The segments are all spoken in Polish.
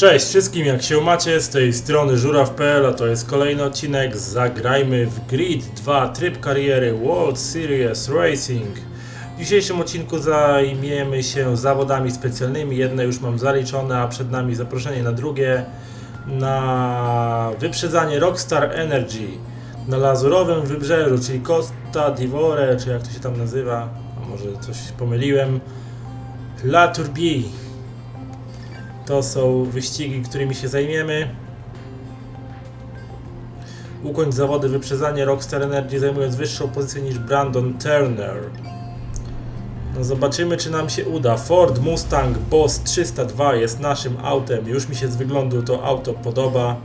Cześć wszystkim, jak się macie, z tej strony żuraw.pl, a to jest kolejny odcinek Zagrajmy w Grid 2 Tryb Kariery World Series Racing. W dzisiejszym odcinku zajmiemy się zawodami specjalnymi, jedne już mam zaliczone, a przed nami zaproszenie na drugie, na wyprzedzanie Rockstar Energy. Na Lazurowym Wybrzeżu, czyli Costa d'Ivore, czy jak to się tam nazywa, a może coś pomyliłem, La Tourbie. To są wyścigi, którymi się zajmiemy. Ukończ zawody wyprzedzanie Rockstar Energy zajmując wyższą pozycję niż Brandon Turner. No zobaczymy czy nam się uda. Ford Mustang Boss 302 jest naszym autem. Już mi się z wyglądu to auto podoba.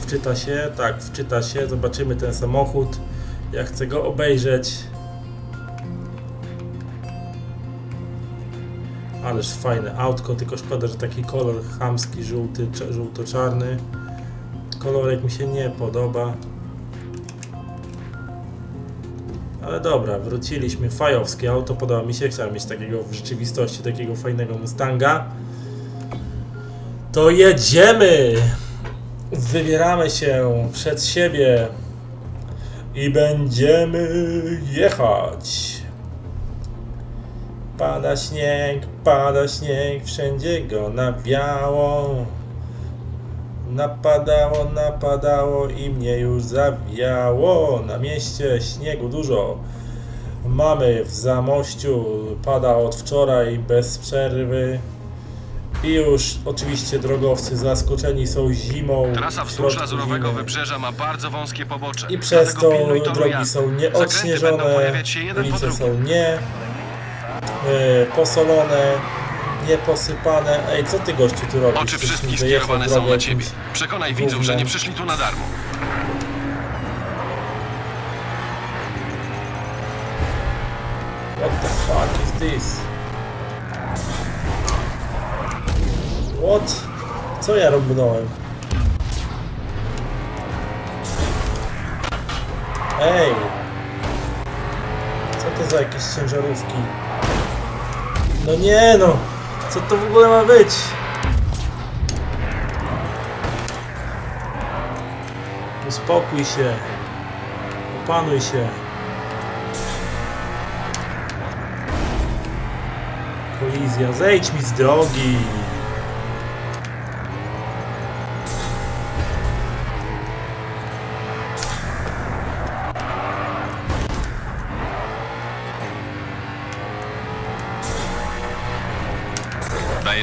Wczyta się, tak, wczyta się. Zobaczymy ten samochód. Ja chcę go obejrzeć. Ależ fajne autko, tylko szkoda, że taki kolor chamski, żółty, cza- żółto-czarny. Kolorek mi się nie podoba. Ale dobra, wróciliśmy. Fajowskie auto, podoba mi się. Chciałem mieć takiego w rzeczywistości, takiego fajnego Mustanga. To jedziemy! Wybieramy się przed siebie i będziemy jechać. Pada śnieg, pada śnieg, wszędzie go nawiało. Napadało, napadało i mnie już zawiało. Na mieście śniegu dużo. Mamy w Zamościu, pada od wczoraj bez przerwy. I już oczywiście drogowcy zaskoczeni są zimą. Trasa wzdłuż lazurowego wybrzeża ma bardzo wąskie pobocze. I przez to drogi jazdy. są nieodśnieżone, ulice są nie posolone, nieposypane. Ej, co ty gościu tu robisz? Oczy wszystkich skierowane są na ciebie. Przekonaj widzów, że nie przyszli tu na darmo. What the fuck is this? What? Co ja robiłem? Ej! Co to za jakieś ciężarówki? No nie no! Co to w ogóle ma być? Uspokój się. Opanuj się. Kolizja, zejdź mi z drogi!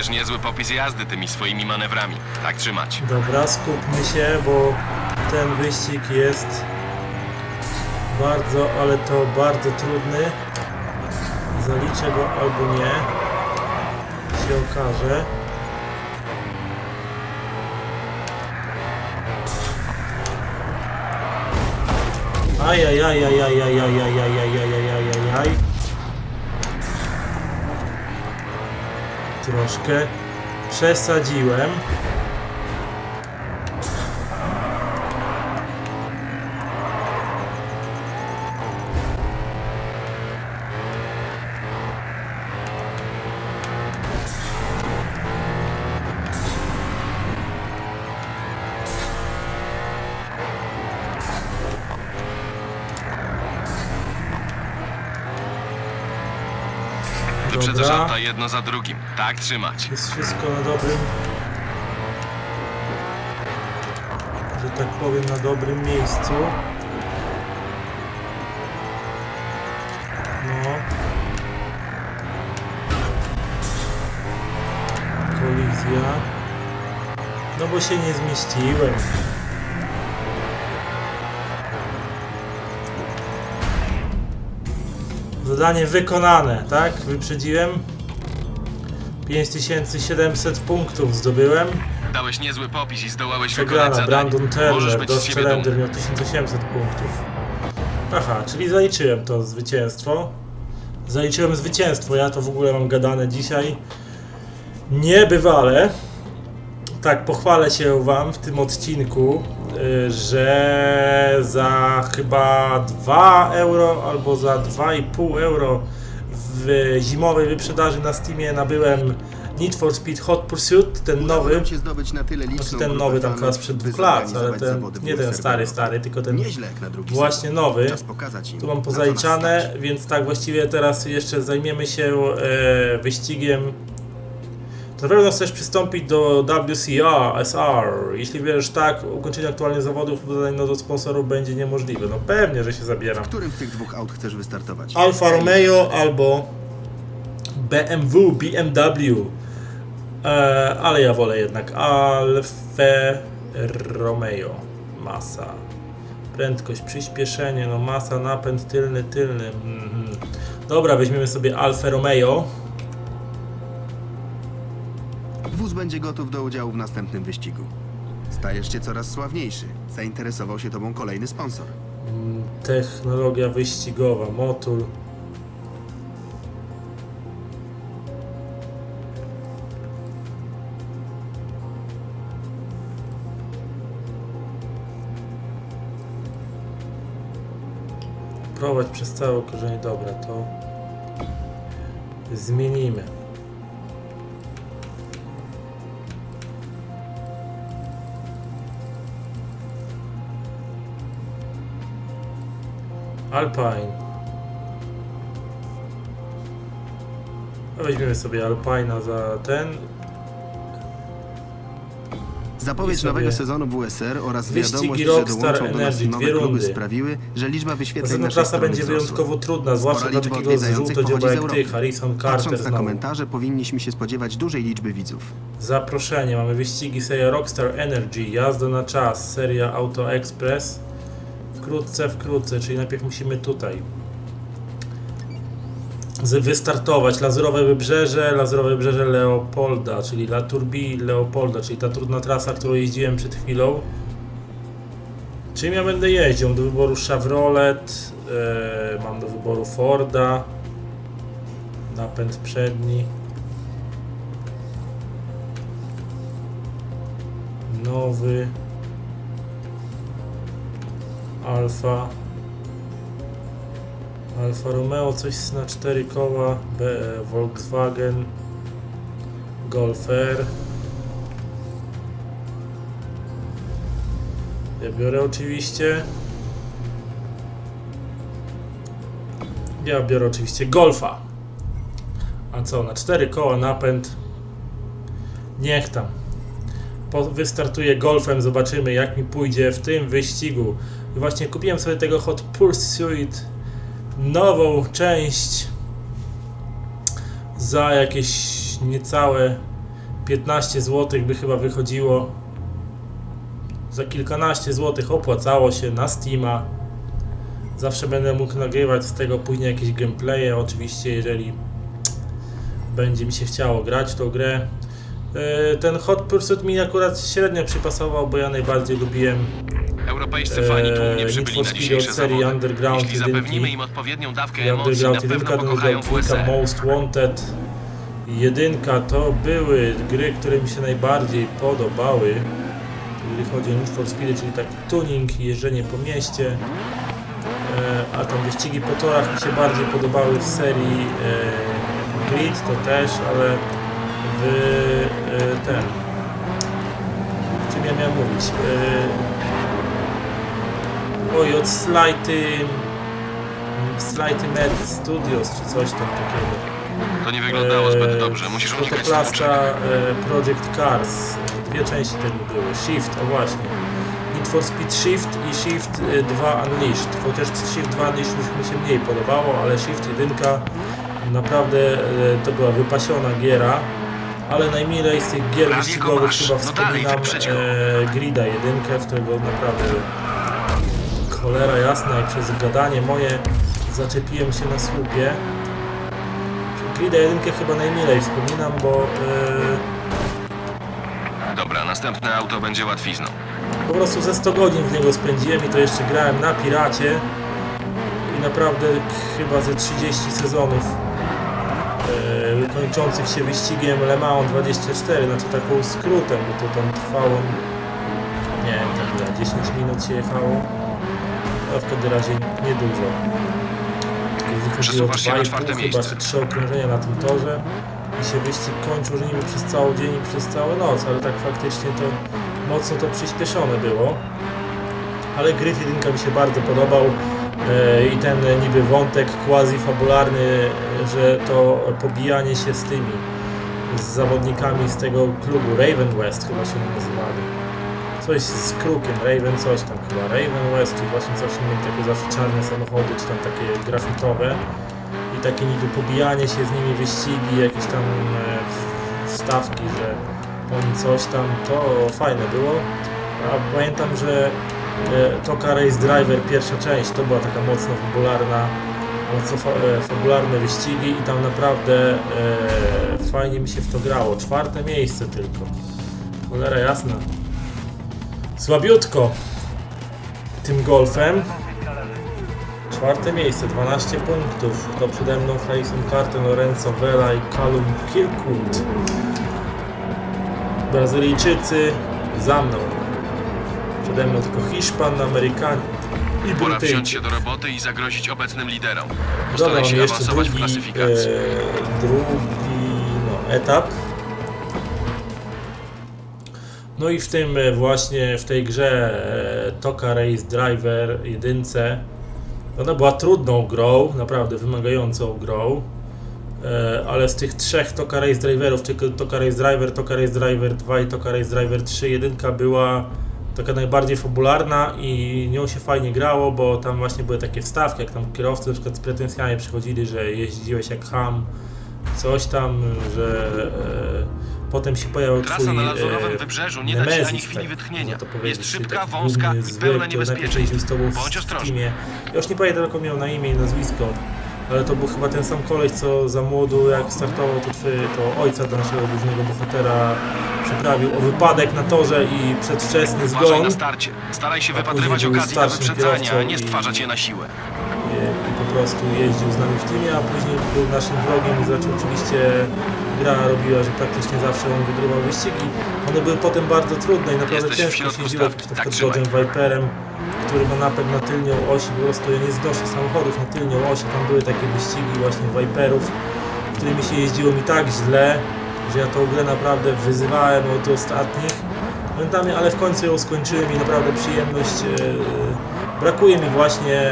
Dajesz niezły popis jazdy tymi swoimi manewrami. Tak trzymać. Dobra, skupmy się, bo ten wyścig jest bardzo, ale to bardzo trudny. Zaliczę go albo nie. Się okaże. Ajajajajajajajajajajajajajajaj. Troszkę przesadziłem. Wyprzedzasz Dobra. auta jedno za drugim. Tak trzymać. Jest wszystko na dobrym. Że tak powiem, na dobrym miejscu. No. Kolizja. No bo się nie zmieściłem. Zadanie wykonane, tak? Wyprzedziłem. 5700 punktów zdobyłem. Dałeś niezły popis i zdołałeś wykonać Przegrana, zadanie. Brandon Możesz Turner, być do z siebie dumny. Challenger miał 1800 punktów. Aha, czyli zaliczyłem to zwycięstwo. Zaliczyłem zwycięstwo, ja to w ogóle mam gadane dzisiaj. Niebywale. Tak, pochwalę się wam w tym odcinku, że za chyba 2 euro albo za 2,5 euro w zimowej wyprzedaży na Steamie nabyłem Need for Speed Hot Pursuit, ten nowy, znaczy ten nowy tam chyba sprzed dwóch lat, ale ten, nie ten stary, stary, tylko ten właśnie nowy. Tu mam pozaliczane, więc tak właściwie teraz jeszcze zajmiemy się e, wyścigiem. Na pewno chcesz przystąpić do WCR, SR. Jeśli wiesz tak, ukończenie aktualnie zawodów zadań do sponsorów będzie niemożliwe. No pewnie, że się zabieram. Którym z tych dwóch aut chcesz wystartować? Alfa Romeo albo BMW, BMW. E, ale ja wolę jednak Alfa Romeo. Masa. Prędkość, przyspieszenie, no masa, napęd tylny, tylny. Mhm. Dobra, weźmiemy sobie Alfa Romeo. Będzie gotów do udziału w następnym wyścigu. Stajesz się coraz sławniejszy. Zainteresował się tobą kolejny sponsor. Mm, Technologia wyścigowa, motor. Prowadź przez całe okrążenie. Dobra, to zmienimy. Alpine. No Weźmiemy sobie Alpina za ten. Zapowiedź sobie nowego sezonu WSR oraz wyścigi wiadomość, że Rockstar dołączą do nas Energy, nowe dwie kluby rundy. sprawiły, że liczba wyświetleń Następna strony będzie wzrosła. wyjątkowo trudna, zwłaszcza dla liczba takiego odwiedzających pochodzi z jak ty. Harrison Carter Patrząc na znowu. komentarze, powinniśmy się spodziewać dużej liczby widzów. Zaproszenie, mamy wyścigi seria Rockstar Energy, jazda na czas, seria Auto Express. Wkrótce, wkrótce, czyli najpierw musimy tutaj wystartować. Lazurowe Wybrzeże, Lazurowe Wybrzeże Leopolda, czyli La Turbi Leopolda, czyli ta trudna trasa, którą jeździłem przed chwilą. Czym ja będę jeździł? Do wyboru Chevrolet, e, mam do wyboru Forda, napęd przedni. nowy Alfa. Alfa Romeo coś na cztery koła. B, Volkswagen. Golf R ja biorę oczywiście. Ja biorę oczywiście Golfa. A co na cztery koła napęd? Niech tam. Wystartuję golfem, zobaczymy jak mi pójdzie w tym wyścigu. I właśnie kupiłem sobie tego Hot Pursuit, nową część za jakieś niecałe 15 zł by chyba wychodziło. Za kilkanaście złotych opłacało się na Steama. Zawsze będę mógł nagrywać z tego później jakieś gameplaye, oczywiście jeżeli będzie mi się chciało grać tą grę. E, Ten Hot Pursuit mi akurat średnio przypasował, bo ja najbardziej lubiłem Europejscy fani tłumnie Eee, przybyli na dzisiejsze serii zawody. Underground Jeśli zapewnimy im odpowiednią dawkę i emocji, Underground na 1, pewno pokochają Underground 2, WSR. Most Wanted i jedynka to były gry, które mi się najbardziej podobały. Jeżeli chodzi o Need for Speed, czyli taki tuning, jeżdżenie po mieście. E, A tam wyścigi po torach mi się bardziej podobały w serii e, Grid to też, ale w e, ten o czym ja miałem mówić? E, oj, od Slighty Slighty Med Studios czy coś tam takiego. To nie wyglądało zbyt E, dobrze, musisz unikać Fotoplasta stłuczek. e, Project Cars. Dwie części tego były. Shift, o właśnie. Need for Speed Shift i Shift e, 2 Unleashed. Chociaż Shift 2 Unleashed już mi się mniej podobało, ale Shift 1 naprawdę e, to była wypasiona giera. Ale najmilej z tych gier Prawie go wyścigowych masz. chyba No dalej, wspominam wyprzedź go. e, Grida 1, w którego naprawdę cholera jasna i przez gadanie moje zaczepiłem się na słupie. Grida 1 chyba najmilej wspominam, bo e, Dobra, następne auto będzie łatwizną. po prostu ze 100 godzin w niego spędziłem i to jeszcze grałem na piracie i naprawdę chyba ze 30 sezonów e, kończących się wyścigiem Le Mans 24, znaczy taką skrótem, bo to tam trwało nie wiem, tak ile, 10 minut się jechało, a w każdym razie niedużo. Wychodziło Przesuwasz się na 2,5 czwarte chyba, miejsce. czy 3 okrążenia na tym torze. i się wyścig kończył, że niby przez cały dzień i przez całą noc, ale tak faktycznie to mocno to przyspieszone było. Ale Grid 1 mi się bardzo podobał e, i ten niby wątek quasi-fabularny, że to pobijanie się z tymi, z zawodnikami z tego klubu Raven West chyba się nazywali. Coś z krukiem, Raven coś tam chyba, Raven West, czy właśnie coś mieli takie zawsze czarne samochody, czy tam takie grafitowe i takie niby pobijanie się z nimi, wyścigi, jakieś tam e, wstawki, że oni coś tam, to fajne było. A pamiętam, że e, Toka Race Driver, pierwsza część, to była taka mocno fabularna, mocno fa e, fabularne wyścigi i tam naprawdę e, fajnie mi się w to grało. Czwarte miejsce tylko. Cholera jasna. Słabiutko tym golfem. Czwarte miejsce, 12 punktów. To przede mną Harrison Carter, Lorenzo Vela i Callum Kirkwood. Brazylijczycy za mną. Przede mną tylko Hiszpan, Amerykanin i Pora wziąć Brytyjczyk. się do roboty i zagrozić obecnym liderom. Postaraj mamy się jeszcze awansować drugi, w klasyfikacji. e, drugi no, etap. No i w tym e, właśnie, w tej grze e, Toka Race Driver jedynce, ona była trudną grą, naprawdę wymagającą grą, e, ale z tych trzech Toka Race Driverów, czyli Toka Race Driver, Toka Race Driver 2 i Toka Race Driver 3, jedynka była taka najbardziej fabularna i nią się fajnie grało, bo tam właśnie były takie wstawki, jak tam kierowcy na przykład z pretensjami przychodzili, że jeździłeś jak ham, coś tam, że potem się pojawił Trasa twój na lazurowym e, wybrzeżu nie da ci ani chwili tak, wytchnienia. Jest szybka, taki wąska i pełna niebezpieczeństw. z tobą Bądź ostrożny. Ja już nie pamiętam jaką miał na imię i nazwisko, ale to był chyba ten sam koleś, co za młodu jak startował, to, twy, to ojca naszego głównego bohatera przyprawił o wypadek na torze i przedwczesny Uważaj zgon. na starcie. Staraj się wypatrywać okazji na starszym wyprzedzanie, a kierowcą nie stwarzać je na siłę. I po prostu jeździł z nami w teamie, a później był naszym wrogiem i zaczął oczywiście gra robiła, że praktycznie zawsze on wygrywał wyścigi. One były potem bardzo trudne i naprawdę Jesteś ciężko się jeździło, na Tak. Dodge'em Viperem, który ma napęd na tylnią osi, po prostu ja nie znoszę samochodów na tylnią osi, tam były takie wyścigi właśnie Viperów, którymi się jeździło mi tak źle, że ja tą grę naprawdę wyzywałem od ostatnich momentami, ale w końcu ją skończyłem i naprawdę przyjemność e, brakuje mi właśnie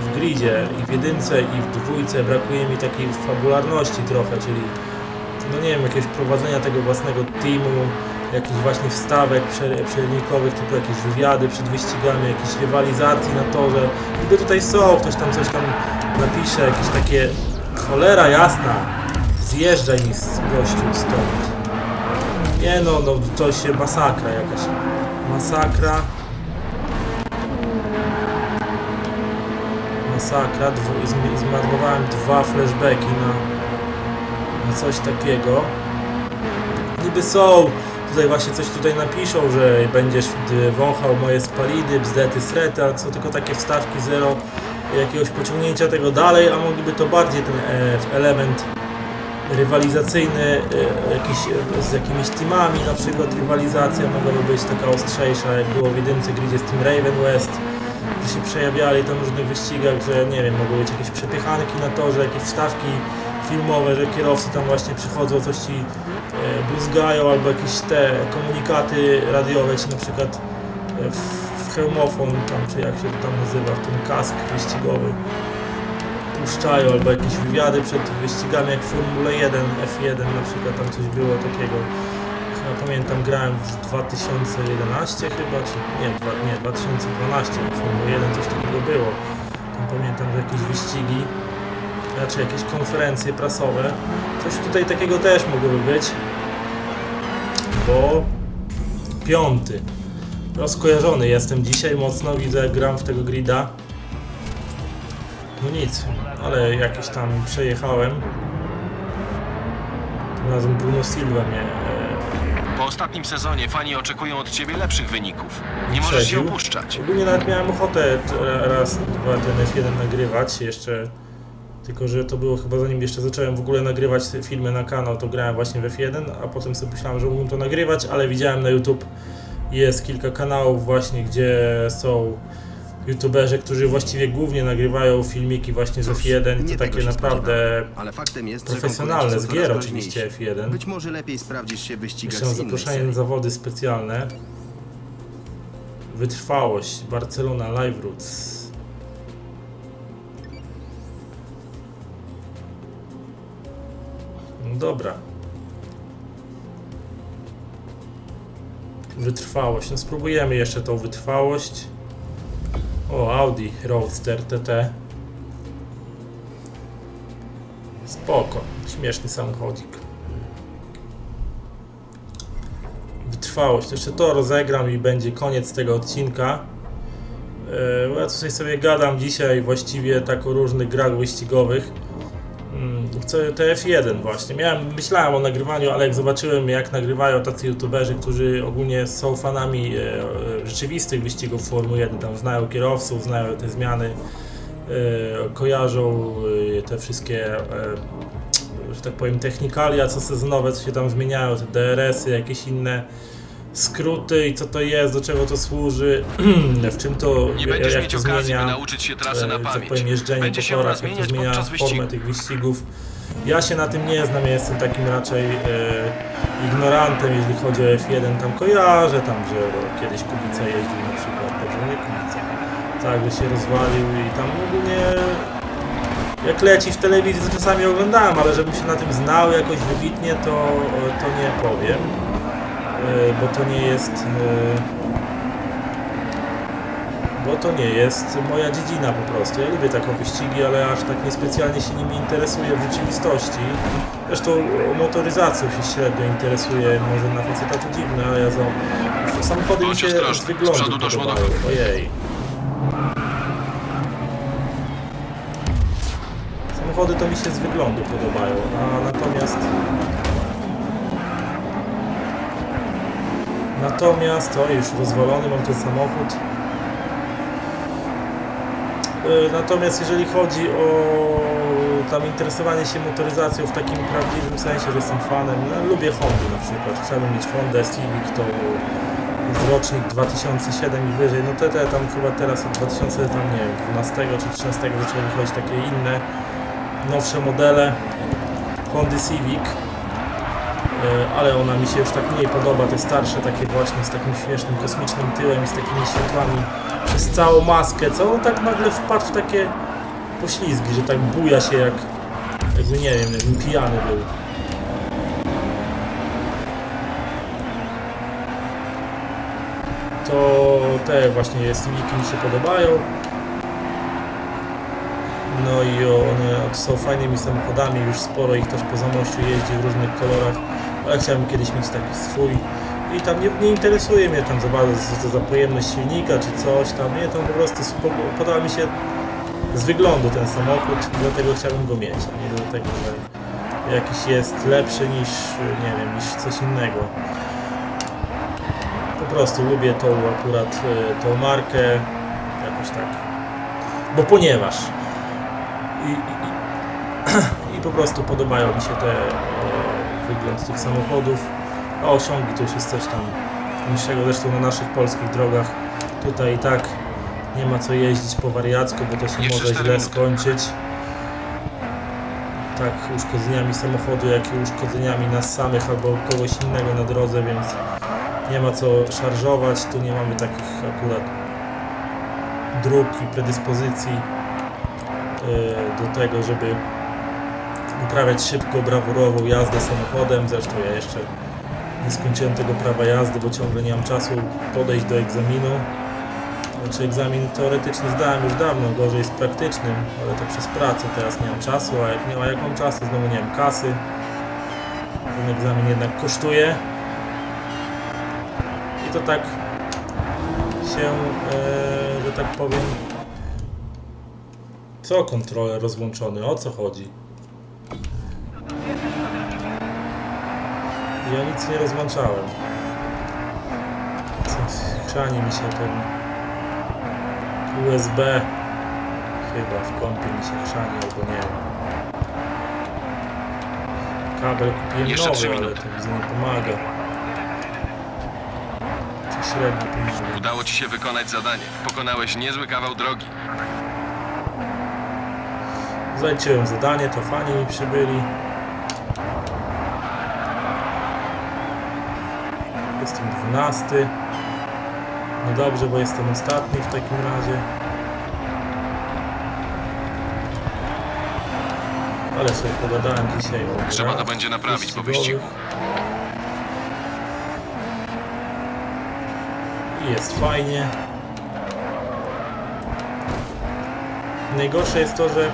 w gridzie i w jedynce i w dwójce brakuje mi takiej fabularności trochę, czyli no nie wiem, jakiegoś prowadzenia tego własnego teamu, jakichś właśnie wstawek prze- przerwnikowych, typu jakieś wywiady przed wyścigami, jakiejś rywalizacji na torze. Niby tutaj są, ktoś tam coś tam napisze, jakieś takie cholera jasna, zjeżdżaj mi z gościu stąd. Nie no, no to się masakra jakaś. Masakra. Masakra. Dwu, zm- zmarnowałem dwa flashbacki na, na coś takiego. Niby są. Tutaj właśnie coś tutaj napiszą, że będziesz wąchał moje spaliny, bzdety, srety, ale są tylko takie wstawki zero jakiegoś pociągnięcia tego dalej, a mogliby to bardziej ten e, element rywalizacyjny, e, jakiś, e, z jakimiś teamami, na przykład rywalizacja mogłaby być taka ostrzejsza, jak było w jedynce gridzie z Team Raven West, się przejawiali tam w różnych wyścigach, że nie wiem, mogły być jakieś przepychanki na torze, jakieś wstawki filmowe, że kierowcy tam właśnie przychodzą, coś ci e, bluzgają, albo jakieś te komunikaty radiowe ci na przykład e, w, w hełmofon, tam, czy jak się to tam nazywa, w ten kask wyścigowy puszczają, albo jakieś wywiady przed wyścigami jak Formule 1, F1 na przykład, tam coś było takiego. Ja pamiętam, grałem w 2011 chyba, czy nie, dwa- nie 2012 w Formule 1 coś takiego było. Tam pamiętam, że jakieś wyścigi, raczej jakieś konferencje prasowe. Coś tutaj takiego też mogłoby być, bo piąty. Rozkojarzony jestem dzisiaj mocno, widzę, gram w tego grida. No nic, ale jakiś tam przejechałem. Tym razem Bruno Silva mnie e, Po ostatnim sezonie fani oczekują od ciebie lepszych wyników. Nie możesz się opuszczać. Ogólnie nawet miałem ochotę t- raz, dwa ten F1 nagrywać jeszcze. Tylko, że to było chyba zanim jeszcze zacząłem w ogóle nagrywać filmy na kanał, to grałem właśnie w F1, a potem sobie myślałem, że mógłbym to nagrywać, ale widziałem na YouTube jest kilka kanałów właśnie, gdzie są youtuberzy, którzy właściwie głównie nagrywają filmiki właśnie z Cóż, F1 i to takie naprawdę Ale faktem jest, profesjonalne, z gier oczywiście groźniejsi. F1. Być może lepiej sprawdzisz się wyścigach Jeszcze mam z innej zaproszenie na zawody specjalne. Wytrwałość, Barcelona, Live Roots. No dobra. Wytrwałość. No spróbujemy jeszcze tą wytrwałość. O, Audi Roadster TT. Spoko. Śmieszny samochodzik. Wytrwałość. Jeszcze to rozegram i będzie koniec tego odcinka. Bo ja tutaj sobie gadam dzisiaj właściwie tak o różnych grach wyścigowych. Chcę TF1 właśnie. Miałem, myślałem o nagrywaniu, ale jak zobaczyłem jak nagrywają tacy youtuberzy, którzy ogólnie są fanami e, e, rzeczywistych wyścigów Formuły 1, tam znają kierowców, znają te zmiany, e, kojarzą te wszystkie, że tak powiem, technikalia, co sezonowe, co się tam zmieniają, te DRS-y, jakieś inne skróty i co to jest, do czego to służy, w czym to, Nie jak będziesz to mieć okazji, by zmienia nauczyć się trasy e, na tak pamięć. powiem, jeżdżenie Będzie po się ona torach, jak to zmieniać zmienia podczas formę wyścigu. tych wyścigów. Ja się na tym nie znam, ja jestem takim raczej e, ignorantem, jeśli chodzi o F1, tam kojarzę, tam, że kiedyś Kubica jeździł na przykład, dobrze, nie Kubica, tak, że się rozwalił i tam ogólnie jak leci w telewizji, to czasami oglądałem, ale żebym się na tym znał jakoś wybitnie, to, to nie powiem, bo to nie jest... e, bo to nie jest moja dziedzina po prostu. Ja lubię takie wyścigi, ale aż tak niespecjalnie się nimi interesuję w rzeczywistości. Zresztą motoryzacją się średnio interesuję, może na faceta to dziwne, ale ja za... Samochody mi się z wyglądu korki. Ojej. Samochody to mi się z wyglądu podobają, a natomiast... Natomiast, o już rozwalony mam ten samochód. E, Natomiast jeżeli chodzi o tam interesowanie się motoryzacją w takim prawdziwym sensie, że jestem fanem, no, lubię Hondy na przykład. Chciałbym mieć Hondę Civic, to rocznik 2007 i wyżej. No te, te tam chyba teraz od 2000, tam nie wiem, 12 czy 13 zaczęły wychodzić takie inne, nowsze modele Hondy Civic. E, ale ona mi się już tak mniej podoba, te starsze takie właśnie z takim śmiesznym kosmicznym tyłem z takimi światłami przez całą maskę, co on tak nagle wpadł w takie poślizgi, że tak buja się jak jakby nie wiem, jakbym pijany był. To te właśnie Civici mi się podobają. No i one są fajnymi samochodami, już sporo ich też po Zamościu jeździ w różnych kolorach, ale chciałbym kiedyś mieć taki swój. I tam nie, nie interesuje mnie tam za bardzo, co za pojemność silnika czy coś tam, nie, tam po prostu podoba mi się z wyglądu ten samochód, dlatego chciałbym go mieć, a nie dlatego, że jakiś jest lepszy niż, nie wiem, niż coś innego. Po prostu lubię tą akurat, y, tą markę, jakoś tak, bo ponieważ i, i, i po prostu podobają mi się te e, wygląd tych samochodów. A osiągi to już jest coś tam niższego, zresztą na naszych polskich drogach tutaj i tak nie ma co jeździć po wariacku, bo to się Jeszcze może źle skończyć. Tak uszkodzeniami samochodu, jak i uszkodzeniami nas samych albo kogoś innego na drodze, więc nie ma co szarżować. Tu nie mamy takich akurat dróg i predyspozycji do tego, żeby uprawiać szybko, brawurową jazdę samochodem. Zresztą ja jeszcze nie skończyłem tego prawa jazdy, bo ciągle nie mam czasu podejść do egzaminu. Znaczy egzamin teoretyczny zdałem już dawno, gorzej z praktycznym, ale to przez pracę teraz nie mam czasu, a jak, nie, a jak mam czasu, znowu nie mam kasy. Ten egzamin jednak kosztuje. I to tak się, e, że tak powiem, co kontroler rozłączony? O co chodzi? Ja nic nie rozłączałem. Chrzani mi się ten USB. Chyba w kompie mi się chrzani, albo nie. Kabel kupiłem Jeszcze nowy, ale minuty. to widzę nie pomaga. Czy średnio pomaga. Udało ci się wykonać zadanie. Pokonałeś niezły kawał drogi. Zaliczyłem zadanie, to fani mi przybyli. Jestem 12. No dobrze, bo jestem ostatni w takim razie. Ale sobie pogadałem dzisiaj o Trzeba to grach będzie naprawić po wyścigowych. wyścigu. I jest fajnie. Najgorsze jest to, że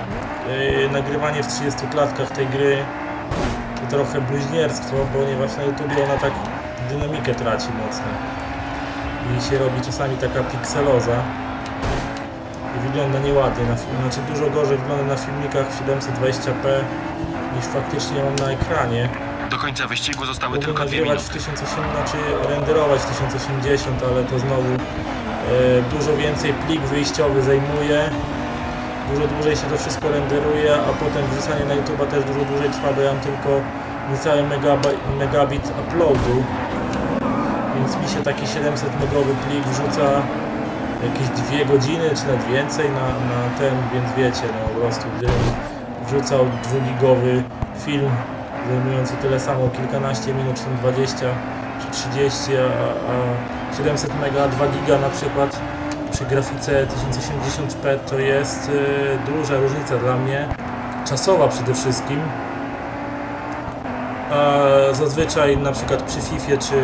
nagrywanie w 30 klatkach tej gry to trochę bluźnierstwo, ponieważ na YouTubie ona tak dynamikę traci mocno. I się robi czasami taka pikseloza. I wygląda nieładnie. Na film, znaczy dużo gorzej wygląda na filmikach w 720p niż faktycznie mam na ekranie. Do końca wyścigu zostały tylko dwie minuty. w 1080, znaczy renderować w 1080, ale to znowu e, dużo więcej plik wyjściowy zajmuje. Dużo dłużej się to wszystko renderuje, a potem wrzucanie na YouTube też dużo dłużej trwa, bo ja mam tylko niecały megabit, uploadu. Więc mi się taki 700 megowy plik wrzuca jakieś dwie godziny, czy nawet więcej na, na ten, więc wiecie, no po prostu gdybym wrzucał dwugigowy film zajmujący tyle samo kilkanaście minut, czy tam 20 czy 30, a, a 700 mega 2 giga na przykład przy grafice 1080p to jest y, duża różnica dla mnie, czasowa przede wszystkim. A zazwyczaj na przykład przy FIFA czy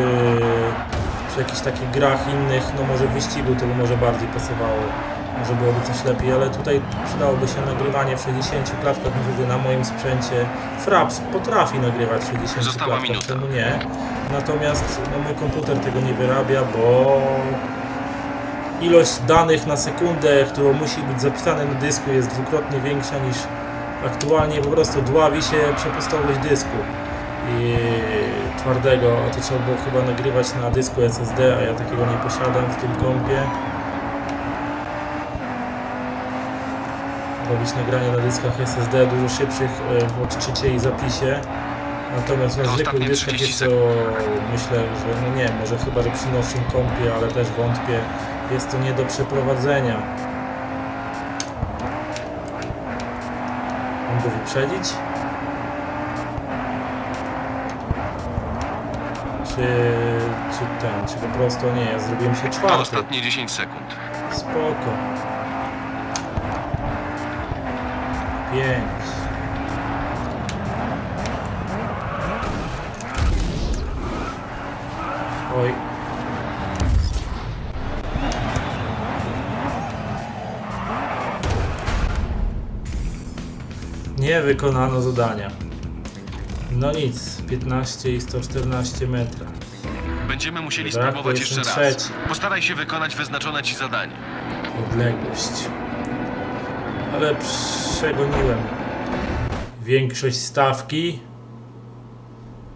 przy jakichś takich grach innych, no może wyścigu to by może bardziej pasowało, może byłoby coś lepiej, ale tutaj przydałoby się nagrywanie w 60 klatkach, niestety na moim sprzęcie Fraps potrafi nagrywać w 60 Została klatkach, minuta. czemu nie? Natomiast no, mój komputer tego nie wyrabia, bo ilość danych na sekundę, którą musi być zapisane na dysku jest dwukrotnie większa niż aktualnie po prostu dławi się przepustowość dysku i twardego, a to trzeba było chyba nagrywać na dysku SSD, a ja takiego nie posiadam w tym kompie. Robić nagrania na dyskach SSD dużo szybszych e, w odczycie i zapisie. Natomiast na zwykłych dyskach 30 jest to, myślę, że no nie, może chyba, że przy nowszym kompie, ale też wątpię, jest to nie do przeprowadzenia. Mam go wyprzedzić? Czy, czy ten, czy po prostu nie, ja zrobiłem się czwarty. ostatnie 10 sekund. Spoko. Pięć. Oj. Nie wykonano zadania. No nic, 15 i 114 metra. Będziemy musieli to spróbować jeszcze raz. trzeci. Postaraj się wykonać wyznaczone ci zadanie. odległość. Ale przegoniłem większość stawki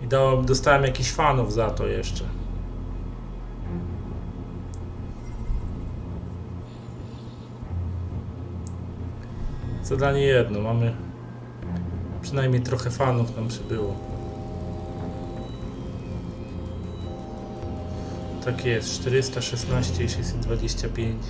i dałem, dostałem jakiś fanów za to jeszcze. Zadanie jedno, mamy przynajmniej trochę fanów nam przybyło. Tak jest, 416 i 625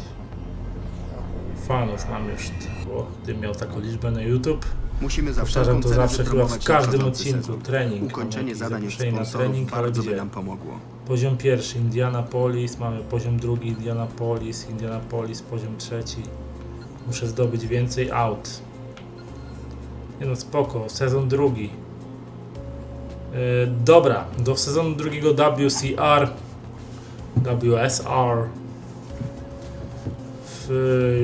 fanów mam już, bo gdybym miał taką liczbę na YouTube. Musimy za Powtarzam to zawsze chyba w każdym odcinku. Trening. Ukończenie zadań na trening, ale gdzie? nam pomogło. Poziom pierwszy Indianapolis, mamy poziom drugi Indianapolis, Indianapolis poziom trzeci. Muszę zdobyć więcej aut. Nie no spoko, sezon drugi. Yy, dobra, do sezonu drugiego WCR WSR w,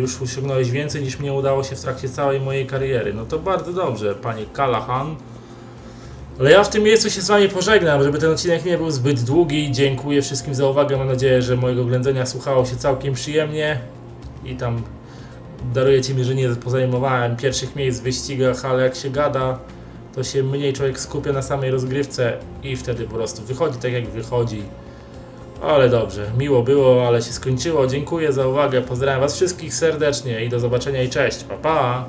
już osiągnąłeś więcej niż mnie udało się w trakcie całej mojej kariery. No to bardzo dobrze, panie Callahan. Ale ja w tym miejscu się z Wami pożegnam, żeby ten odcinek nie był zbyt długi. Dziękuję wszystkim za uwagę. Mam nadzieję, że mojego ględzenia słuchało się całkiem przyjemnie. I tam darujecie mi, że nie pozajmowałem pierwszych miejsc w wyścigach, ale jak się gada, to się mniej człowiek skupia na samej rozgrywce i wtedy po prostu wychodzi tak jak wychodzi. Ale dobrze, miło było, ale się skończyło. Dziękuję za uwagę. Pozdrawiam Was wszystkich serdecznie i do zobaczenia i cześć. Pa pa!